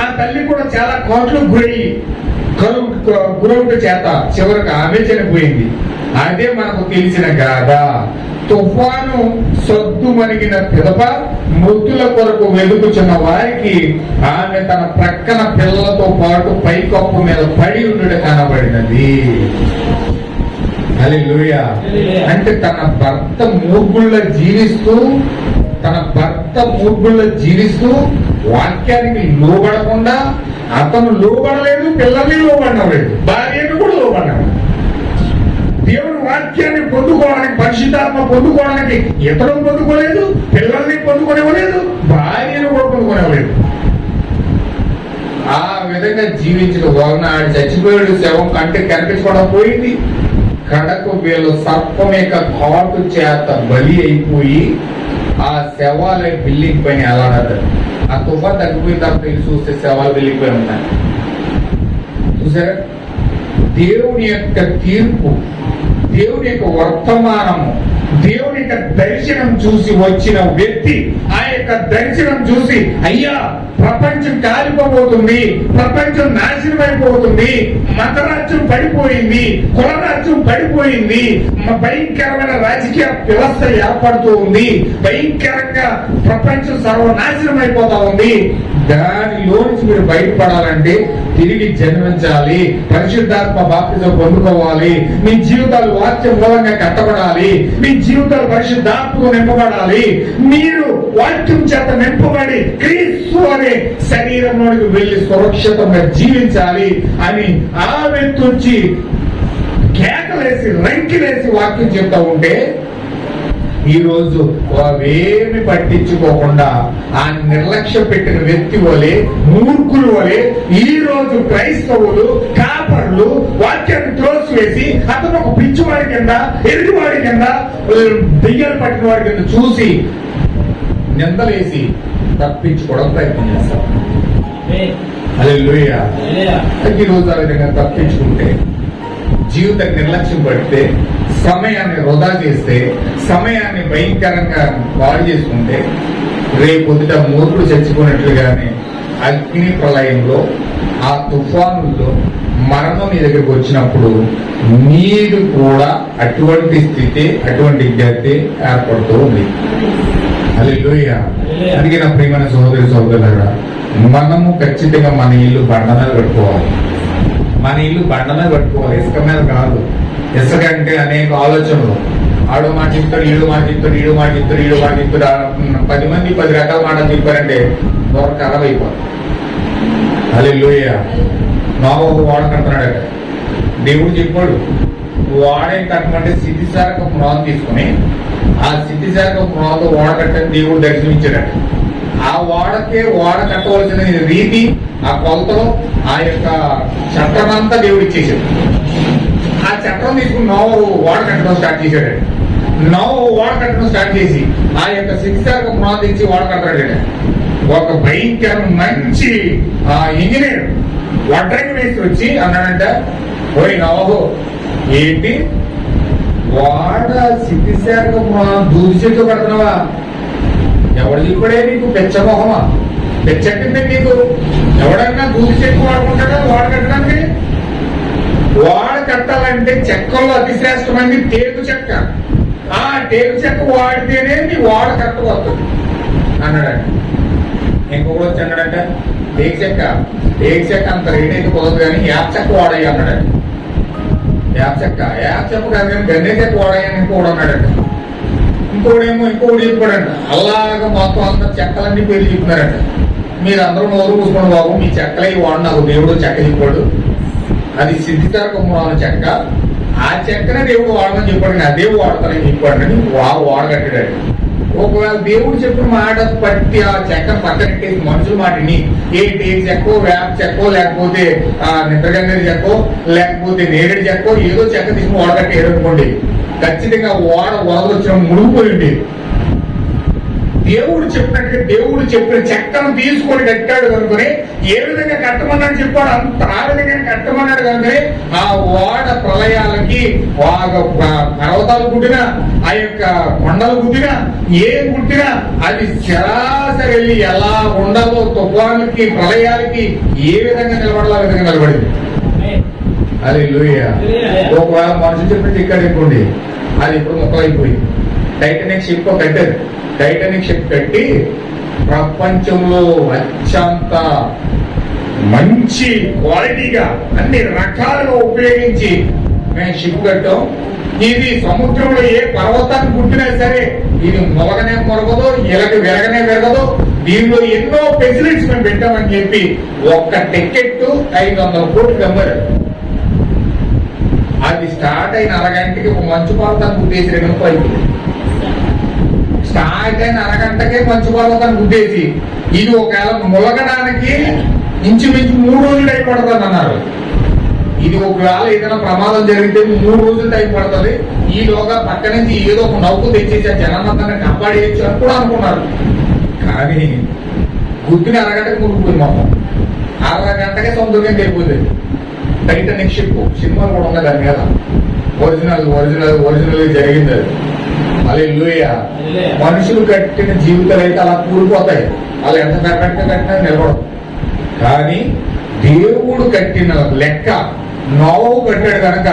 ఆ తల్లి కూడా చాలా కోట్లు గురయ్యి కరువు గురవుట చేత చివరికి ఆమె చనిపోయింది. అదే మనకు తెలిసిన గాథ. తుఫాను సొద్దు మణిగిన పిదప మృతుల కొరకు వెలుగుచున్న వారికి ఆమె తన ప్రక్కన పిల్లలతో పాటు పైకప్పు మీద పడి ఉండడం కనబడినది. అంటే తన భర్త మూర్ఖుల్లో జీవిస్తూ తన భర్త మూర్ఖుల్లో జీవిస్తూ వాక్యానికి లోబడకుండా అతను లోబడలేదు పిల్లల్ని లోబడలేదు భార్యను కూడా లోబడలేదు దేవుడు వాక్యాన్ని పొందుకోవడానికి పరిశుద్ధాత్మ పొందుకోవడానికి ఇతరులు పొందుకోలేదు పిల్లల్ని పొందుకునేవలేదు భార్యను కూడా పొందుకునేవలేదు ఆ విధంగా జీవించిన వలన ఆడు చచ్చిపోయాడు శవం కంటే కనిపించుకోవడం పోయింది. కడకు వీళ్ళు సర్పం యొక్క కాటు చేత బలి అయిపోయి ఆ శవాల బిల్డింగ్ పైన ఎలాడదు ఆ తుఫా తగ్గిపోయిన తర్వాత వెళ్ళి చూస్తే శవాలు వెళ్ళిపోయి ఉన్నాయి. చూసారా? దేవుని యొక్క తీర్పు దేవుని యొక్క వర్తమానము దేవుని యొక్క దర్శనం చూసి వచ్చిన వ్యక్తి ఆయన యొక్క దర్శనం చూసి అయ్యా ప్రపంచం కాలిపోబోతుంది ప్రపంచం నాశనం అయిపోతుంది మతరాజ్యం పడిపోయింది కులరాజ్యం పడిపోయింది భయంకరమైన రాజకీయ వ్యవస్థ ఏర్పడుతూ ఉంది భయంకరంగా ప్రపంచం సర్వనాశనం అయిపోతా ఉంది. దానిలోంచి మీరు బయటపడాలంటే తిరిగి జన్మించాలి పరిశుద్ధాత్మ బాప్తిజం పొందుకోవాలి మీ జీవితాలు వాక్య మూలంగా కట్టబడాలి మీ జీవితాలు పరిశుద్ధాత్మకు నింపబడాలి మీరు వాక్య చేత నింపబడి క్రీస్తు అనే శరీరంలోనికి వెళ్ళి సురక్షితంగా జీవించాలి అని ఆ వ్యక్తి కేకలేసి రంకిలేసి వాక్యం చెప్తా ఉంటే ఈ రోజు అవేమి పట్టించుకోకుండా ఆ నిర్లక్ష్యం పెట్టిన వ్యక్తి వలె మూర్ఖులు వలె ఈ రోజు క్రైస్తవులు కాపర్లు వాక్యాన్ని త్రోసివేసి అతను ఒక పిచ్చివాడి కింద ఎదుటివాడి కింద దెయ్యాలు పట్టిన వాడి కింద చూసి నిందలేసి తప్పించుకోవడం ప్రయత్నం చేస్తాం. అదే ఈ రోజు ఆ విధంగా తప్పించుకుంటే జీవిత నిర్లక్ష్యం పడితే సమయాన్ని వృధా చేస్తే సమయాన్ని భయంకరంగా పాడు చేసుకుంటే రేపొద్దుట మూర్ఖుడు చచ్చిపోయినట్లుగానే అగ్ని ప్రళయంలో ఆ తుఫానుల్లో మరణం నీ దగ్గరికి వచ్చినప్పుడు నీరు కూడా అటువంటి స్థితి అటువంటి గతి ఏర్పడుతూ ఉంది. అందుకే నా ప్రియమైన సోదరి సహోదరులారా మనము ఖచ్చితంగా మన ఇల్లు బండ పెట్టుకోవాలి మన ఇల్లు బండ పెట్టుకోవాలి ఇసుక మీద కాదు. ఇసుక అంటే అనేక ఆలోచనలు. ఆడు మాట చెప్తాడు ఈడు మాట చెప్తాడు ఈడు మాట చెప్తాడు ఈడు మాట చెప్తాడు. పది మంది పది రకాల మాటలు చెప్పారంటే దొరక ఖరాబ్ అయిపోతుంది అదే లోయ నా ఒక వాడ కడుతున్నాడట దేవుడు చెప్పాడు వాడే కట్టమంటే సిద్ధిసారక పునాది తీసుకుని ఆ సిద్ధిసారక పునాది వాడ కట్టని దేవుడు దర్శనమిచ్చాడట. ఆ వాడకే వాడ కట్టవలసిన రీతి ఆ కొలతలో ఆ యొక్క చట్టం అంతా దేవుడు ఇచ్చేసాడు ఆ చట్టం తీసుకుని నోవు వాడ కట్టడం స్టార్ట్ చేశాడు నోవు వాడ కట్టడం స్టార్ట్ చేసి ఆ యొక్క శిక్షాక పునాది ఇచ్చి వాడ కట్టాడు ఒక భయంకర మంచి ఆ ఇంజనీర్ వడ్రంగి వేసి వచ్చి అన్నాడంట ఓయ్ నవహో ఏంటి? వాడ సిద్ధిశాఖ దూది చెట్టు పడుతున్నావా ఎవడు చెప్పడే నీకు? పెచ్చమోహమా? పెచ్చట్టింది నీకు? ఎవడన్నా దూది చెట్టు వాడుకుంటాడా? వాడ కట్టడానికి? వాడ కట్టాలంటే చెక్కల్లో అతి శ్రేష్టమైనది టేకు చెక్క. ఆ టేకు చెక్క వాడితేనే నీ వాడ కట్టబోతుంది. అన్నాడంట. ఇంకొకటి వచ్చి అన్నాడంట టేకు చెక్క టేకు చెక్క అంత రేట్ అయితే కుదరదు కానీ యాప్ చెక్క వాడయ్యి అన్నాడంట. యాప్ చెక్క యాప్ చెక్క కాదు కానీ గన్నే చెక్క ఇంకోటి అన్నాడంట. ఇంకోడేమో ఇంకోటి చెప్పాడంట. అలాగ మొత్తం అంతా చెక్కలన్నీ పేరు చెప్పినారంట మీరు అందరూ నోరు కూసుకోండి బాబు మీ చెక్కలే వాడు నాకు దేవుడు చెక్క చెప్పాడు. అది సిద్ధితారకమున చెక్క. ఆ చెక్కనే దేవుడు వాడమని చెప్పాడు అదే వాడతానని చెప్పాడు వాడు వాడగట్టాడు ఒకవేళ దేవుడు చెప్పిన మాట పట్టి ఆ చెక్క పక్కనెట్టేసి మనుషుల మాటని ఏంటి ఏ చెక్కో వేప చెక్కో లేకపోతే ఆ నిద్రగంగడి చెక్కో లేకపోతే నేరేడు చెక్కో ఏదో చెక్క తీసుకుని వాడగట్టేది అనుకోండి. ఖచ్చితంగా ఓడ వరద వచ్చిన మునిగిపోయి ఉండేది దేవుడు చెప్పినట్టుగా దేవుడు చెప్పిన చెక్కను తీసుకొని కట్టాడు కనుకొని ఏ విధంగా కట్టమన్నాడు చెప్పాడు? అంత ఆ విధంగా కట్టమన్నాడు కనుకొని ఆ ఓడ ప్రళయాలకి పర్వతాలు పుట్టినా ఆ యొక్క కొండలు పుట్టినా ఏం పుట్టినా అది సరాసరి వెళ్ళి ఎలా ఉండదో తుఫానులకి ప్రళయాలకి ఏ విధంగా నిలబడాలో ఆ విధంగా నిలబడింది. అది ఒకవేళ మనుషులు చెప్పిన టికెట్ అయిపోండి అది ఇప్పుడు ముక్కలైపోయింది టైటానిక్ షిప్ కట్టారు. టైటానిక్ షిప్ కట్టి ప్రపంచంలో అత్యంత మంచి క్వాలిటీగా అన్ని రకాలుగా ఉపయోగించి మేము షిప్ కట్టాం. ఇది సముద్రంలో ఏ పర్వతాన్ని పుట్టినా సరే ఇది మొలగనే మొలగదు ఇలాగ వెరగనే వెరగదు దీనిలో ఎన్నో ఫెసిలిటీస్ మేము పెట్టామని చెప్పి ఒక్క టికెట్ ఐదు వందల కోట్లు అమ్మారు అది స్టార్ట్ అయిన అరగంటకి ఒక మంచు పర్వతాన్ని గుద్దేసి రెండు స్టార్ట్ అయిన అరగంటకే మంచు పర్వతాన్ని ఇది ఒకవేళ ములగడానికి ఇంచుమించు మూడు రోజులు టైం పడుతుంది అన్నారు. ఇది ఒకవేళ ఏదైనా ప్రమాదం జరిగితే మూడు రోజులు టైం పడుతుంది ఈలోగా పక్క నుంచి ఏదో ఒక నవ్వు తెచ్చేసి ఆ జనాలందరినీ కాపాడేయచ్చు అని కూడా అనుకున్నారు. కానీ గుర్తుని అరగంటకు మురిగిపోయింది మొత్తం. అరగంటకే సొంతంగా అయిపోయింది టైటానిక్ షిప్ సినిమాలు కూడా ఉన్నాయి దాని మీద. ఒరిజినల్ ఒరిజినల్ ఒరిజినల్ జరిగింది అది. లూయ మనుషులు కట్టిన జీవితాలు అయితే అలా కూలిపోతాయి. వాళ్ళు ఎంత కరెక్ట్ కట్టినా నిలబడదు కానీ దేవుడు కట్టిన లెక్క నోవు కట్టాడు కనుక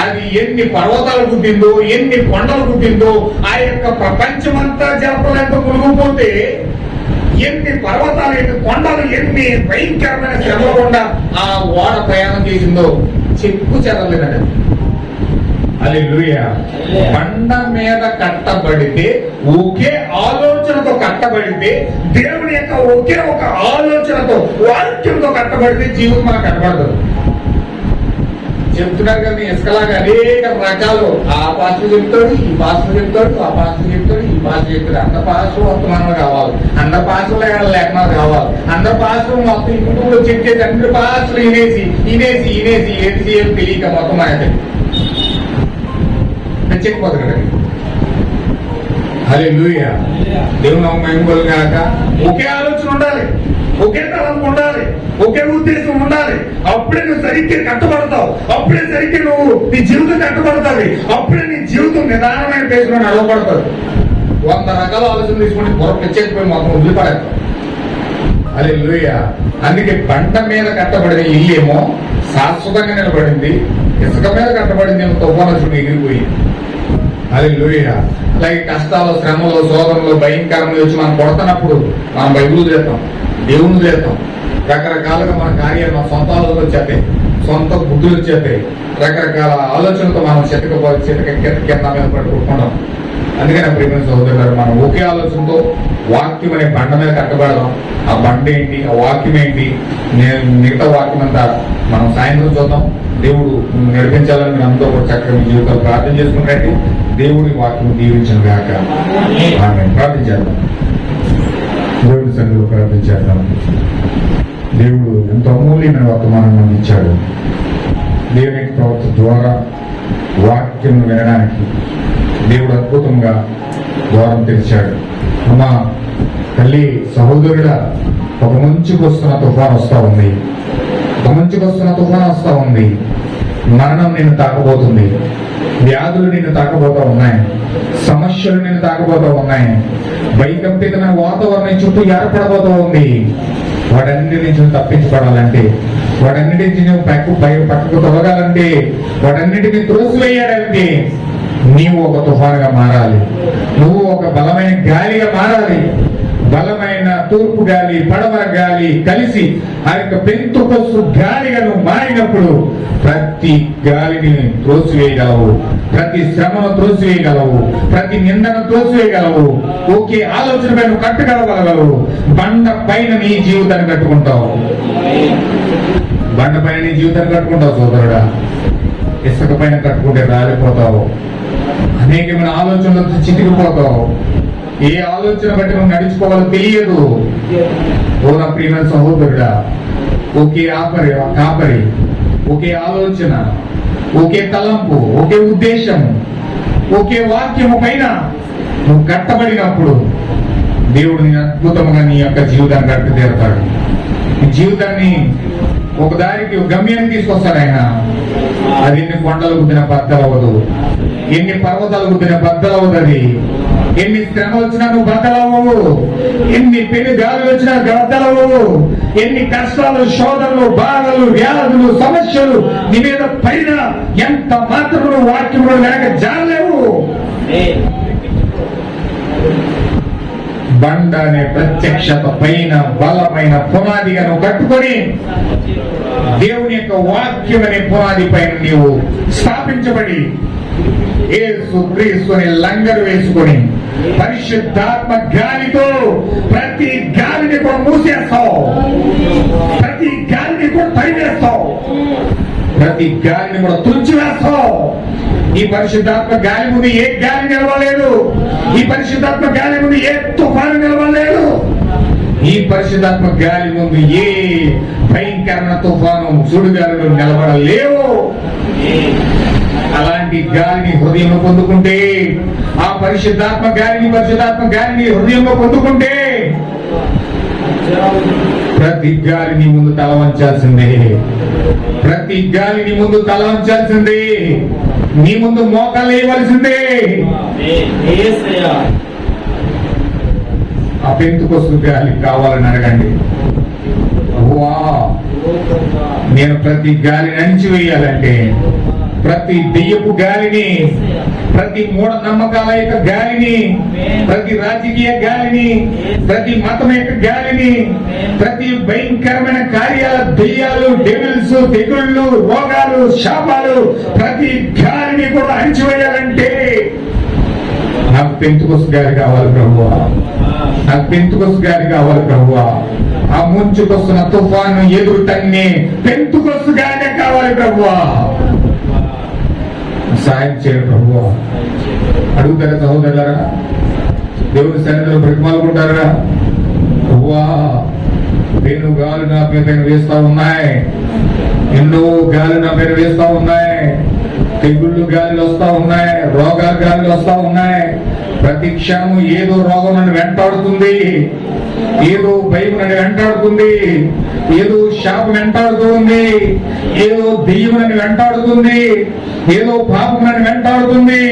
అది ఎన్ని పర్వతాలు పుట్టిందో ఎన్ని కొండలు పుట్టిందో ఆ యొక్క ప్రపంచమంతా జలపలేక మునిగిపోతే ఎన్ని పర్వతాలు ఎన్ని కొండలు ఎన్ని భయంకరమైన శ్రమలు గుండా ఆ ఓడ ప్రయాణం చేసిందో చెప్పు చెదలేదండి అది బండ మీద కట్టబడితే ఒకే ఆలోచనతో కట్టబడితే దేవుని యొక్క ఒకే ఒక ఆలోచనతో వాక్యంతో కట్టబడితే జీవితం మనకు కట్టబడదు చెప్తున్నారు కానీ ఇసుకలాగా అనేక రకాలు. ఆ పాస్టర్ చెప్తాడు ఈ పాస్టర్ చెప్తాడు ఆ పాస్టర్ చెప్తాడు ఈ పాస్టర్ చెప్తాడు. అంద పాస్టర్ వర్తమానం కావాలి. అంద పాస్టర్లు ఎక్కడ లేఖనాలు కావాలి. అంద పాస్టర్ మొత్తం ఈ కుటుంబంలో చెప్పేది అన్ని పాస్టర్లు ఇనేసి ఇనేసి ఇనేసి ఏది తెలియక మొత్తం అయితే తెచ్చకపోదు కదా అదే లూయ దేవుని మహిమలు కాక ఒకే ఆలోచన ఉండాలి. ఒకే తలంపు ఉండాలి. ఒకే ఉద్దేశం ఉండాలి. అప్పుడే నువ్వు సరిగ్గా కట్టబడతావు. అప్పుడే సరిగ్గా నువ్వు నీ జీవితం కట్టబడతావి. అప్పుడే నీ జీవితం నిదానమైన పేసులో నడవబడతావు. వంద రకాల ఆలోచన తీసుకుని పొర పిచ్చేసిపోయి మొత్తం వదిలిపడేస్తావు. అదే లూయ అందుకే పంట మీద కట్టబడిన ఇల్లేమో శాశ్వతంగా నిలబడింది. ఇసుక మీద కట్టబడింది ఏమో తుఫాను ఎగిరిపోయింది. అది లూయ అలాగే కష్టాలు శ్రమలు సోదరులు భయంకరములు వచ్చి మనం కొడుతున్నప్పుడు మనం బైబుల్ చేస్తాం దేవుని చేస్తాం. రకరకాలుగా మన కార్యాలు మన సొంత ఆలోచనలు వచ్చేస్తాయి సొంత బుద్ధులు వచ్చేస్తాయి రకరకాల ఆలోచనలతో మనం చెతక చెతక కింద కింద మీద పట్టుకుంటాం అందుకని ప్రియమైన సహోదరు గారు మనం ఒకే ఆలోచనతో వాక్యం అనే బండ మీద కట్టబడదాం. ఆ బండ ఏంటి? ఆ వాక్యం ఏంటి? నేను మిగతా వాక్యం అంతా మనం సాయంత్రం చూద్దాం. దేవుడు నడిపించాలని మీరు అందరూ ఒక చక్కగా మీ జీవితాలు ప్రార్థన చేసుకుంటే దేవుడి వాక్యం దీవించిన గాక. ఆమె ప్రార్థించేద్దాం. దేవుడి సన్నిధిలో ప్రార్థించేద్దాం. దేవుడు ఎంతో అమూల్యమైన వర్తమానం అందించాడు. ఇచ్చాడు దేవుని ప్రవర్త ద్వారా వాక్యం వినడానికి దేవుడు అద్భుతంగా ద్వారం తెరిచాడు. అమ్మా తల్లి సహోదరుడా ఒక మంచుకు వస్తున్న తుఫాన్ వస్తా ఉంది. వస్తున్న తుఫాన్ వస్తా ఉంది మరణం నిన్ను తాకబోతుంది. వ్యాధులు నిన్ను తాకబోతూ ఉన్నాయి. సమస్యలు నిన్ను తాకబోతా ఉన్నాయి. వైకంపితమైన వాతావరణం చుట్టూ ఏర్పడబోతూ ఉంది. వాటన్నిటి నుంచి నువ్వు తప్పించుకోవాలంటే వాటన్నిటి నుంచి నువ్వు పక్కకు పై పక్కకు తొలగాలంటే వాటన్నిటిని త్రోసివేయాలంటే నీవు ఒక తుఫానుగా మారాలి. నువ్వు ఒక బలమైన గాలిగా మారాలి. బలమైన తూర్పు గాలి పడమర గాలి కలిసి ఆ యొక్క పెంతుకొస్తు గాలిగను మారినప్పుడు ప్రతి గాలిని త్రోసివేయగలవు. ప్రతి శ్రమను త్రోసివేయగలవు. ప్రతి నిందను త్రోసివేయగలవు. ఒకే ఆలోచన పైన కట్టగలగలగలవు బండ పైన నీ జీవితాన్ని కట్టుకుంటావు. బండ పైన నీ జీవితాన్ని కట్టుకుంటావు సోదరుడా. ఇసుక పైన కట్టుకుంటే రాలిపోతావు. అనేకమైన ఆలోచనలతో చితికిపోతావు. ఏ ఆలోచన బట్టి నువ్వు నడుచుకోవాలో తెలియదు. ఓ నా ప్రియమైన సహోదరుడా ఒకే ఆపరి కాపరి ఒకే ఆలోచన ఒకే తలంపు ఒకే ఉద్దేశము ఒకే వాక్యము పైన నువ్వు కట్టబడినప్పుడు దేవుడు నీ అద్భుతంగా నీ యొక్క జీవితాన్ని కట్టి తీరుతాడు. నీ జీవితాన్ని ఒక దారికి గమ్యాన్ని తీసుకొస్తాడు ఆయన. అది ఎన్ని కొండలు గుద్దిన బద్దలవ్వదు. ఎన్ని పర్వతాలు గుద్దిన బద్దలవ్వదు అది. ఎన్ని శ్రమ వచ్చినా నువ్వు బద్దలవ్వవు. ఎన్ని పెను గాలులు వచ్చినా బద్దలవ్వవు ఎన్ని కష్టాలు శోధనలు బాధలు వ్యాధులు సమస్యలు నీ మీద పైన ఎంత మాత్రం నువ్వు వాక్యంలో లేక జాలేవు బండ అనే ప్రత్యక్షత పైన బలమైన పునాదిగా నువ్వు కట్టుకొని దేవుని యొక్క వాక్యం అనే పునాది పైన నీవు స్థాపించబడి ఏ క్రీస్తుని లంగరు వేసుకొని పరిశుద్ధాత్మ గాలితో ప్రతి గాలిని కూడా మూసేస్తావు. ప్రతి గాలిని కూడా తరివేస్తావు ప్రతి గాలిని కూడా తుడిచివేస్తావు. ఈ పరిశుద్ధాత్మ గాలి ముందు ఏ గాలి నిలవలేదు? ఈ పరిశుద్ధాత్మ గాలి ముందు ఏ తుఫాను నిలవలేదు? ఈ పరిశుద్ధాత్మ గాలి ముందు ఏ భయంకరమైన తుఫాను సుడిగాలులు నిలబడలేవు? అలాంటి గాలిని హృదయం పొందుకుంటే ఆ పరిశుద్ధాత్మ గారిని పరిశుద్ధాత్మ గారిని హృదయంలో పొందుకుంటే ప్రతి గాలిని ముందు తల వంచాల్సిందే. ప్రతి గాలిని ముందు తల వంచాల్సిందే. నీ ముందు మోకాలు వేయవలసిందే. ఆ పెంతు గాలి కావాలని అడగండి. వా నేను ప్రతి గాలిని అణిచివేయాలంటే ప్రతి దెయ్యపు గాలిని ప్రతి మూఢ నమ్మకాల యొక్క గాలిని ప్రతి రాజకీయ గాలిని ప్రతి మతం యొక్క గాలిని ప్రతి భయంకరమైన కార్యాల దెయ్యాలు డెవిల్స్ తెగుళ్ళు రోగాలు శాపాలు ప్రతి గాలిని కూడా అణిచివేయాలంటే నాకు పెంతుకొసు గాలి కావాలి ప్రభువా. నాకు పెంతుకొసు గాలి కావాలి ప్రభువా. ఆ ముంచుకొస్తున్న తుఫాను ఎదురు తన్ని పెంతుకొసు గానే కావాలి ప్రభువా. సాయం చేయడం ప్రభు అడుగుతారా సహోదరులారా దేవుని సన్నిధిలో బ్రతిమాలుకుంటారా? ప్రభువా నేను గాలి నా మీద వేస్తా ఉన్నాయి. ఎన్నో గాలి నా పేరు వేస్తా ఉన్నాయి. తెగుళ్ళు గాలిలు వస్తా ఉన్నాయి. రోగాలు గాలిలు వస్తా ఉన్నాయి. ప్రతి క్షణము ఏదో రోగం నన్ను వెంటాడుతుంది. ఏదో భయం నన్ను వెంటాడుతుంది. ఏదో శాపం వెంటాడుతూ ఉంది ఏదో దెయ్యం వెంటాడుతుంది ఏదో పాపం వెంటాడుతుంది.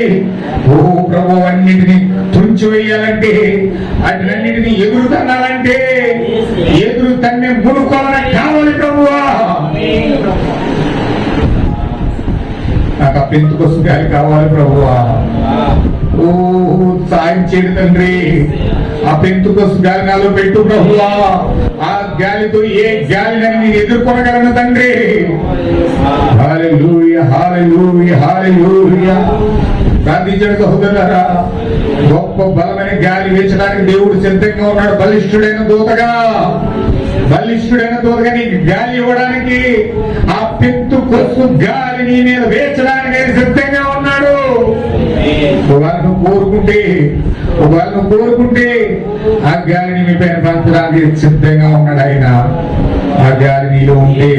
ఓ ప్రభు అన్నిటిని తుంచివేయాలంటే వాటినన్నిటిని ఎదురు తన్నాలంటే ఎదురు తన్నే మునుకోవాలని కావాలి ప్రభువా. నాకు ఆ పెంతుకొస్తు గాలి కావాలి ప్రభువా. సాయం చేయడు తండ్రి. ఆ పెంతుకొస్తు గాలినాలో పెట్టు ప్రభువా. ఆ గాలితో ఏ గాలిని ఎదుర్కొనగలను తండ్రి. హల్లెలూయా సహోదరులారా గొప్ప బలమైన గాలి వేచడానికి దేవుడు సిద్ధంగా ఉన్నాడు. బలిష్ఠుడైన దూతగా. బలిష్ఠుడైన దూతగా నీకు గాలి ఇవ్వడానికి ఆ పెంతు కొసు గాలి నీ మీద వేచడానికి సిద్ధంగా ఒకవేళ నువ్వు కోరుకుంటే ఒకవేళ నువ్వు కోరుకుంటే ఆ గాలిని మీ పైన పంచడానికి సిద్ధంగా ఉన్నాడు ఆయన. ఆ గాలి నీలో ఉంటే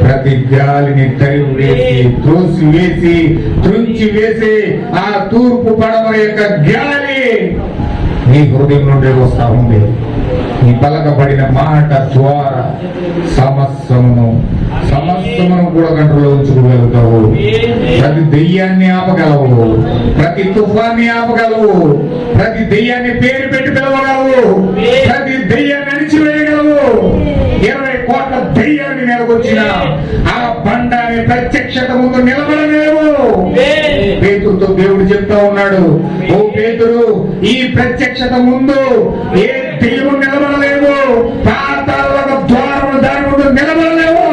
ప్రతి గాలిని తరిమి వేసి త్రోసి వేసి త్రుంచి వేసి ఆ తూర్పు పడవ యొక్క గాలి నీ హృదయం నుండి వస్తా ఉంది. పలకబడిన మాట ద్వారా సమస్తమును సమస్తమును కూడా కంట్రోల్ ఉంచుకోగలుగుతావు. ప్రతి దెయ్యాన్ని ఆపగలవు. ప్రతి తుఫాన్ని ఆపగలవు. ప్రతి దెయ్యాన్ని పేరు పెట్టి పిలవగలవు. ప్రతి దెయ్యాన్ని అణిచివేయగలవు. ఇరవై కోట్ల దెయ్యాన్ని నెలకొచ్చిన ఆ బండాన్ని ప్రత్యక్షత ముందు నిలబడలేవు. పేతురుతో దేవుడు చెప్తా ఉన్నాడు ఓ పేతురు ఈ ప్రత్యక్షత ముందు ఏ దెయ్యము నిలబడలేదు పాతాళ ద్వారము దాని ముందు నిలబడలేవు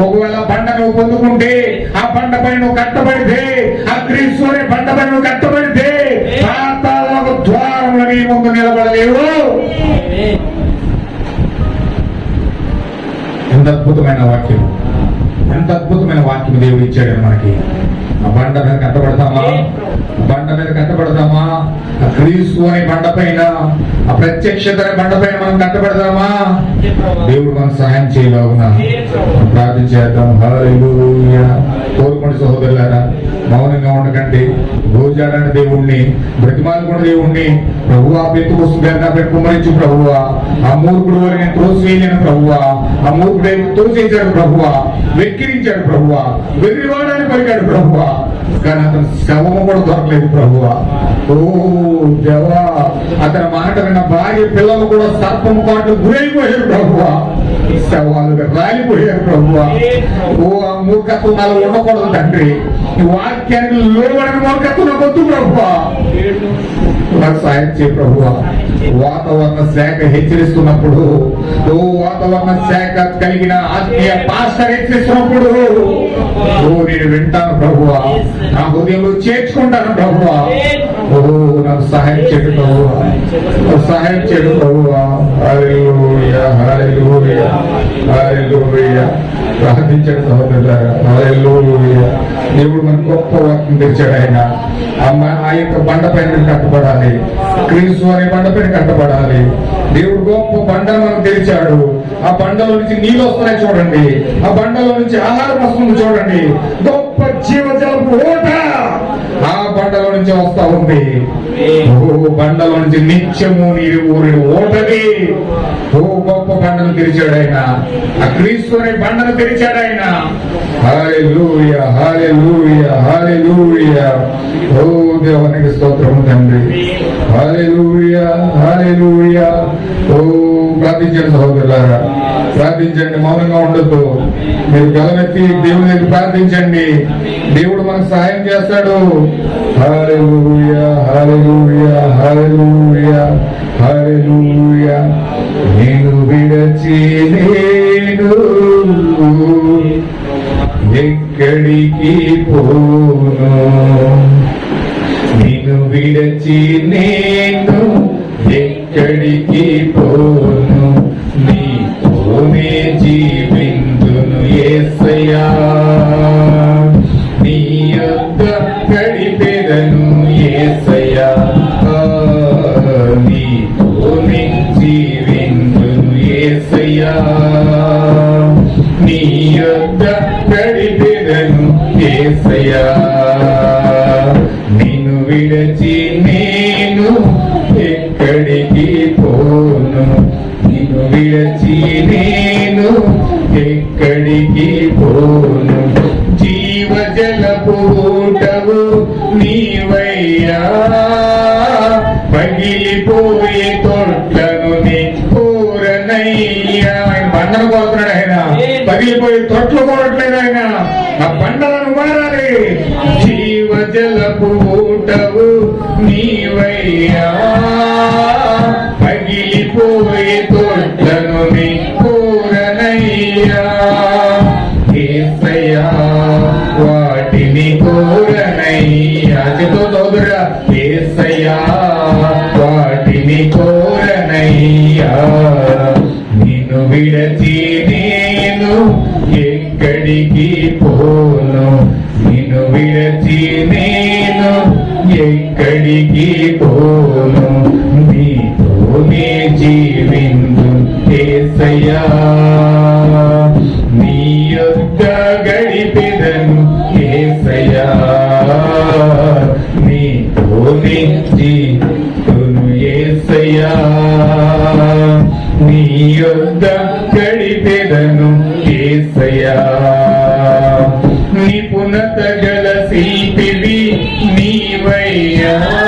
ఒకవేళ పండగ పొందుకుంటే ఆ బండ పైన కట్టబడితే ఆ క్రీస్తునే అనే పైన కట్టబడితే పాతాళ ద్వారములు నీ ముందు నిలబడలేవు. ఎంత అద్భుతమైన వాక్యం. ఎంత అద్భుతమైన వాక్యం దేవుడు ఇచ్చాడు మనకి. ఆ బండ కట్టబడతామా? బండ మీద కట్టబడదామా? క్రీస్తు అనే బండ పైన ప్రత్యక్షత అనే బండ పైన మనం కట్టబడదామా? దేవుడు మనకు సహాయం చేయలాగునా ప్రార్థన చేద్దాం. కోరుకోండి సహోదరులారా మౌనంగా ఉండకండి. భోజాడని దేవుణ్ణి బ్రతిమాలకుడు దేవుణ్ణి ప్రభు ఆ పెద్ద పుస్తకాన్ని పెట్టి కుమరించు ప్రభువా. ఆ మూర్ఖుడు వరకు నేను త్రోసివేయలేను ప్రభువా. ఆ మూర్ఖుడు తోసేశాడు ప్రభువా. వెక్కిరించాడు ప్రభువా. వెర్రివాడని పలికాడు ప్రభువా. కానీ అతను శవము కూడా దొరకలేదు ప్రభువా. ఓ దేవా అతని మాట విన్న భార్య పిల్లలు కూడా సర్పం పాటు గురైపోయారు ప్రభువా. శవాలుగా రాలిపోయారు ప్రభు ఓ ఆ మూర్ఖత్వం నాలో ఉండకూడదు తండ్రి. ఈ వాక్యానికి లోబడిన మూర్ఖత్వం వద్దు ప్రభు నాకు సాయం చేయ ప్రభు వాతావరణ శాఖ హెచ్చరిస్తున్నప్పుడు ఓ వాతావరణ శాఖ కలిగిన ఆత్మీయ పాస్టర్ హెచ్చరిస్తున్నప్పుడు ఓ నేను వింటాను ప్రభు నా హృదయంలో చేర్చుకుంటాను ప్రభు నాకు సహాయం చేయడు ప్రభు సహాయం చేయడు ప్రభు ప్రార్థించాడు హల్లెలూయా సహోదరులారా. దేవుడు మన గొప్ప వాక్యం తెచ్చాడు ఆయన. అమ్మ ఆ యొక్క బండ పైన కట్టబడాలి. క్రీస్తు అనే బండ పైన కట్టబడాలి. దేవుడు గొప్ప బండ మనకు తెరిచాడు. ఆ బండలో నుంచి నీళ్ళు వస్తున్నాయి చూడండి. ఆ బండలో నుంచి ఆహారం వస్తుంది చూడండి. గొప్ప జీవజలం ఓట బండలో నుంచి వస్తా ఉంది. ఓ బండలో నుంచి నిత్యము నీరు ఊరి ఓటది ఓ గొప్ప బండను తెరిచాడు ఆయన ఆ క్రీస్తు అనే బండను తెరిచాడు ఆయన హాలెలూయా హాలెలూయా హాలెలూయా ఓ దేవునికి స్తోత్రము తండ్రి. హాలెలూయా హాలెలూయా ఓ ప్రార్థించండి సహోదరులారా. ప్రార్థించండి మౌనంగా ఉండొద్దు మీరు గలమెత్తి దేవుని దగ్గర ప్రార్థించండి. దేవుడు మనకు సహాయం చేస్తాడు. నేను విడచి నేను ఎక్కడికి పోను? నేను విడచి నేను ఎక్కడికి పోను? జీవజల నీవయ్యా. పగిలిపోయే తోటను మీ పూరనయ్యా ఎక్కడికి పోను. నీతోనే జీవిందు కేసయ్యా. నీ యొక్క గడిపిదను కేసయ్యా. నీతోనే జీవితును ఏసయ్యా. నీ యొక్క గడిపిదను కేసయ్యా. నిపుణత గల శిల్పివి నీవయ్యా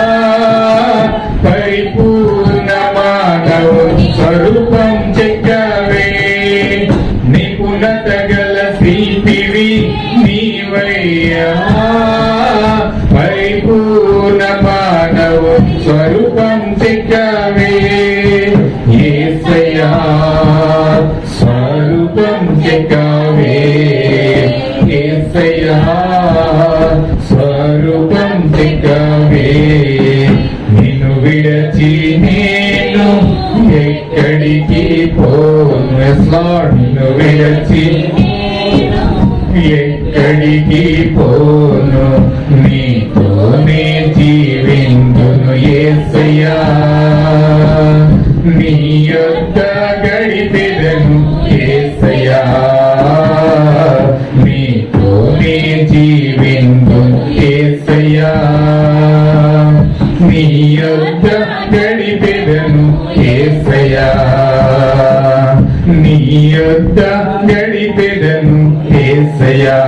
Yes, విడచి ఎక్కడికి పోను నీతోనే జీవిందును ఏసయ్యా నీ యొక్క యొద్ద గడిపెదను ఏసయా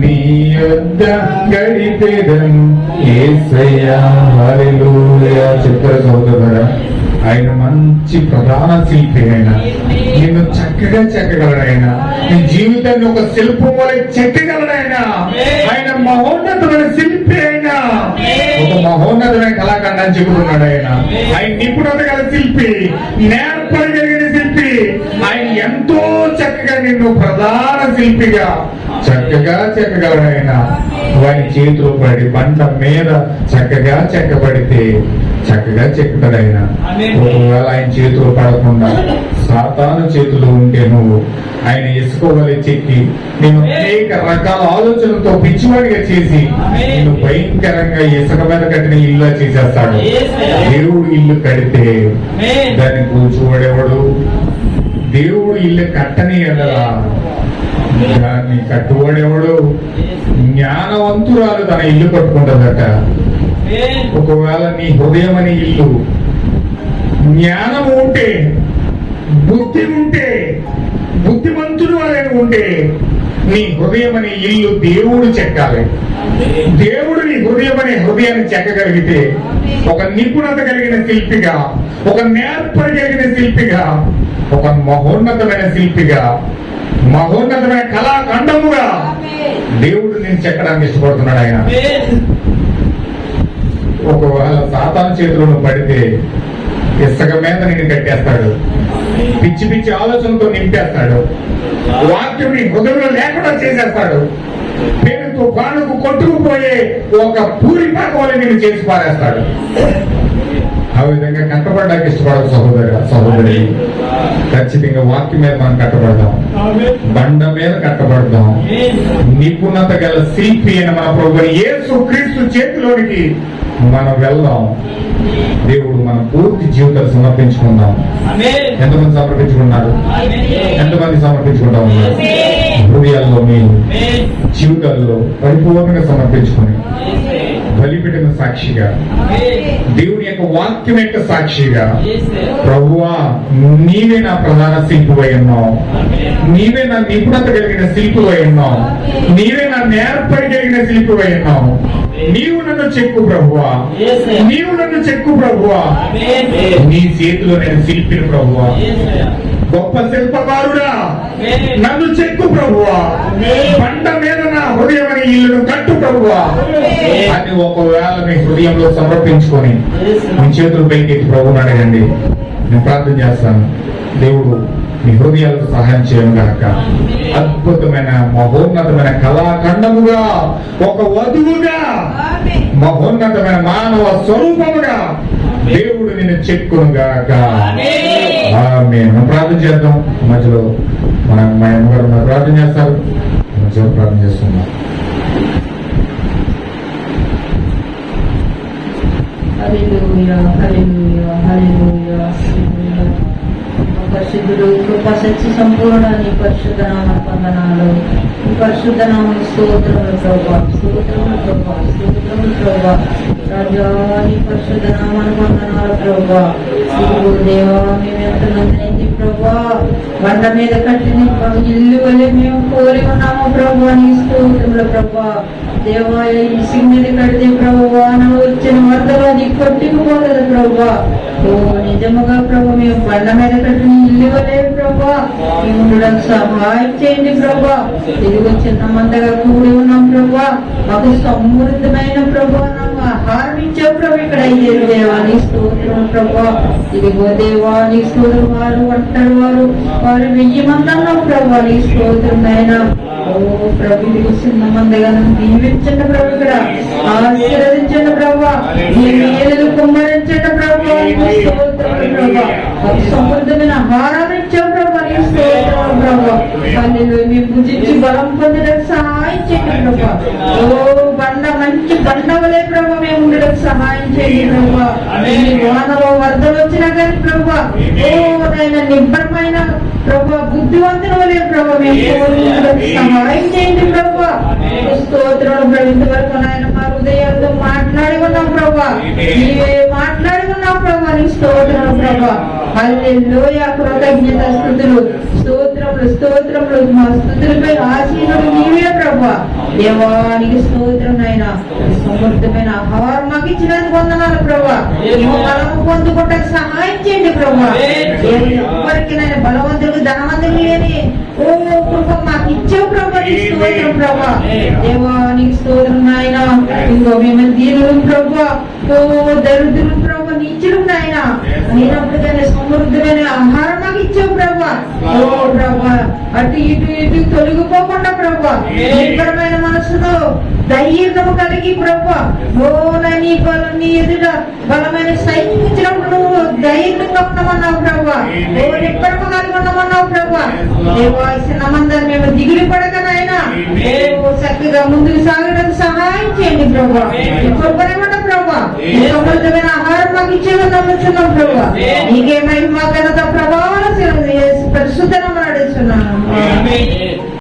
నీ యొద్ద గడిపెదను ఏసయా హల్లెలూయా చెప్పారు సోదరుడా ఆయన మంచి ప్రధాన శిల్పి ఆయన నిన్ను చక్కగా చెక్కగలడు నీ జీవితాన్ని ఒక శిల్పం వలె చెక్కగలడు ఆయన మహోన్నతమైన శిల్పి ఆయన ఒక మహోన్నతమైన కళాఖండాన్ని చెబుతున్నాడు ఆయన ఆయన నిపుణత గల శిల్పి నేర్పడగలిగిన ఎంతో చక్కగా నిన్ను ప్రధాన శిల్పిగా చక్కగా చెక్కగలడు ఆయన వారి చేతిలో పడి బండ మీద చక్కగా చెక్కబడితే చక్కగా చెక్కుతాడు ఆయన ఒకవేళ ఆయన చేతిలో పడకుండా సాతాను చేతిలో ఉంటే నువ్వు ఆయన ఇసుకోవలే చెక్కి నేను అనేక రకాల ఆలోచనలతో పిచ్చివాడిగా చేసి నేను భయంకరంగా ఇసుక మీద కట్టిన ఇల్లు చేసేస్తాడు. దేవుడు ఇల్లు కడితే దాన్ని కూర్చోడేవాడు దేవుడు ఇల్లు కట్టని ఎడలా? దాన్ని కట్టుబడేవాడు జ్ఞానవంతురాలు తన ఇల్లు కట్టుకుంటుందట. ఒకవేళ నీ హృదయం అనే ఇల్లు జ్ఞానం ఉంటే బుద్ధి ఉంటే బుద్ధిమంతుడు అనేది ఉంటే నీ హృదయం అనే ఇల్లు దేవుడు చెక్కాలి. దేవుడు నీ హృదయం అనే హృదయాన్ని చెక్కగలిగితే ఒక నిపుణత కలిగిన శిల్పిగా ఒక నేర్పడి కలిగిన శిల్పిగా ఒక మహోన్నతమైన శిల్పిగా మహోన్నతమైన కళాఖండముగా దేవుడు నేను చెక్కడానికి ఇష్టపడుతున్నాడు ఆయన. ఒకవేళ సాతాను చేతిలో నువ్వు పడితే ఇసుక మీద నేను కట్టేస్తాడు. పిచ్చి పిచ్చి ఆలోచనతో నింపేస్తాడు. వాక్యం నీ హృదయంలో లేకుండా చేసేస్తాడు. పేరుతో పానుకు కొట్టుకుపోయే ఒక పూరి పాకవలే నేను చేసి పారేస్తాడు. ఆ విధంగా కట్టబడ్డానికి ఇష్టపడదు సహోదరు సహోదరి. ఖచ్చితంగా వాక్యం మీద మనం కట్టబడదాం. బండ మీద కట్టబడదాం. నిపుణత గల శిల్పి అయిన మన ప్రభు యేసు క్రీస్తు చేతిలోనికి మనం వెళ్దాం. దేవుడు మన పూర్తి జీవితాలు సమర్పించుకుందాం. ఎంతమంది సమర్పించుకున్నారు? ఎంతమంది సమర్పించుకుంటా? ఉన్నారు హృదయాల్లో మీ జీవితాల్లో పరిపూర్ణంగా సమర్పించుకుని. బలిపెట్టిన సాక్షిగా. దేవుని యొక్క వాక్యం యొక్క సాక్షిగా. ప్రభువా నీవే నా ప్రధాన శిల్పువై ఉన్నావు. నీవే నా నిపుణత కలిగిన శిల్పువై ఉన్నావు. నీవే నా నేర్పడి కలిగిన శిల్పువై ఉన్నావు. నీవు నన్ను చెక్కు ప్రభువా. నీవు నన్ను చెక్కు ప్రభువా. నీ చేతిలో నేను శిల్పిని ప్రభువా. గొప్ప శిల్పకారుడా. నన్ను చెక్కు ప్రభువా. అనే ఇల్లును కట్టు ప్రభువా అని ఒకవేళ మీ హృదయంలో సమర్పించుకొని మీ చేతులు పైకెత్తి ప్రభుని అడగండి నేను ప్రార్థన చేస్తాను. దేవుడు మీ హృదయాలకు సహాయం చేయను గనక అద్భుతమైన మహోన్నతమైన కళాఖండముగా ఒక వధువుగా మహోన్నతమైన మానవ స్వరూపముగా దేవుడు నిన్ను చెక్కును గాక. మేము ప్రార్థన చేద్దాం. మధ్యలో మన మా అమ్మగారు. ప్రార్థన చేస్తారు. మధ్యలో ప్రార్థన చేస్తున్నాం. హల్లెలూయా హల్లెలూయా హల్లెలూయా హల్లెలూయా పరిశుద్ధుడు కృపా శక్తి సంపూర్ణ నీ పరిశుద్ధ నామ వందనాలు. నీ పరిశుద్ధ నామ స్తోత్రములు ప్రభా స్తోత్రములు ప్రభా స్తోత్రములు ప్రభా. రాజా నీ పరిశుద్ధ నామాను వందనాలు ప్రభా. దేవా మేము ఎంత మంది ప్రభా బండ మీద కట్టిన ఇల్లు వల్లే మేము కోరి ఉన్నాము ప్రభా నీ స్తోత్రములు ప్రభా. దేవా ఈ మీద కడితే ప్రభువా నువ్వు వచ్చిన వార్తలు అది కొట్టుకుపోలేదు ప్రభా ఓ నిజముగా ప్రభు మేము బండ మీద కట్టిన ఇల్లు ఇవ్వలేదు ప్రభా మేము సహాయం చేయండి ప్రభా ఇదిగో చిన్న మందగా కూడి ఉన్నాం ప్రభా మాకు సమృద్ధమైన ప్రభా నాకు ఆహారం ఇచ్చే ప్రభు. ఇక్కడ అయ్యేది దేవాని స్తోత్రం ప్రభా ఇదిగో దేవాని స్తోత్రం వారు అంటారు వారు. వారు వెయ్యి మంది అన్నావు ప్రభా నీ స్తోత్రం అయినా ఓ ప్రభు ఇదిగో చిన్న మందగా దీవించండి ప్రభు ఇక్కడ. ఆశీర్వదించండి ప్రభా. నీ మేలు కుమ్మరించండి ప్రభు. స్తోత్రం ప్రభా. సమృద్ధమైన ఆహారాన్ని ఇచ్చాం ప్రభా. నీ స్తోత్రం ప్రభా. హల్లెలూయా. మేము భుజించి బలం పొందడానికి సహాయం చేయండి ప్రభా. ఓ మంచి బండ వలె ప్రభా మేము ఉండడానికి సహాయం చేయండి ప్రభా ఈ వానలో వరదలు వచ్చినా కానీ ప్రభా నిబ్బరమైన ప్రభా బుద్ధివంతుల వలె ప్రభా మేము. సహాయం చేయండి ప్రభా ప్రభు ఇంతవరకు నాయన మా హృదయాలతో మాట్లాడి ఉన్నాం ప్రభా నీవే మాట్లాడి ఉన్నాం ప్రభా నీ స్తోత్రాలు ప్రభా. హల్లెలూయా కృతజ్ఞత స్థుతులు. స్తోత్రములు స్తోత్రములు మా స్థుతులపై ఆశీనుడు నీవే ప్రభా. దేవానికి స్తోత్రం నాయన. సమృద్ధమైన ఆహారం మాకు ఇచ్చినందుకు వందనాలు ప్రభా. బలము పొందుకుంటే సహాయం చేయండి ప్రభా. ఎవరికి నాయన బలవంతులకు ధనవంతులు లేని ఓ కృప ప్రభా స్తోత్రం ప్రభా. దేవానికి స్తోత్రం నాయన. ఇంకో మేము దీనులు ప్రభా. ఓ దరిద్రులు ప్రభా నీచులు నాయన. అయినప్పటికీ సమృద్ధమైన ఆహారం మాకు ఇచ్చావు ప్రభా. ఓ ప్రభా అటు ఇటు ఇటు తొలగిపోకుండా ప్రభా. నిర్భరమైన మనసుతో ధైర్యము కలిగి ప్రభా ఓ నీ బలం నీ ఎదుట బలమైన సైన్యం ఇచ్చినప్పుడు నువ్వు ధైర్యంగా ఉండమన్నావు ప్రభా. ఓ నిబ్బరము కలిగి ఉండమన్నావు ప్రభా. దేవాల్సిన మందని మేము దిగులు పడకనైనా నాయన. చక్కగా ముందుకు సాగడానికి సహాయం చేయండి ప్రభా. కృపనివ్వండి ప్రభా సమృద్ధమైన ఆహారం మాకు ఇచ్చేదని నమ్ముతున్నాం ప్రభా. నీకే మహిమ ఘనత ప్రభావాలు పరిశుద్ధ నమ్మడుచున్నాను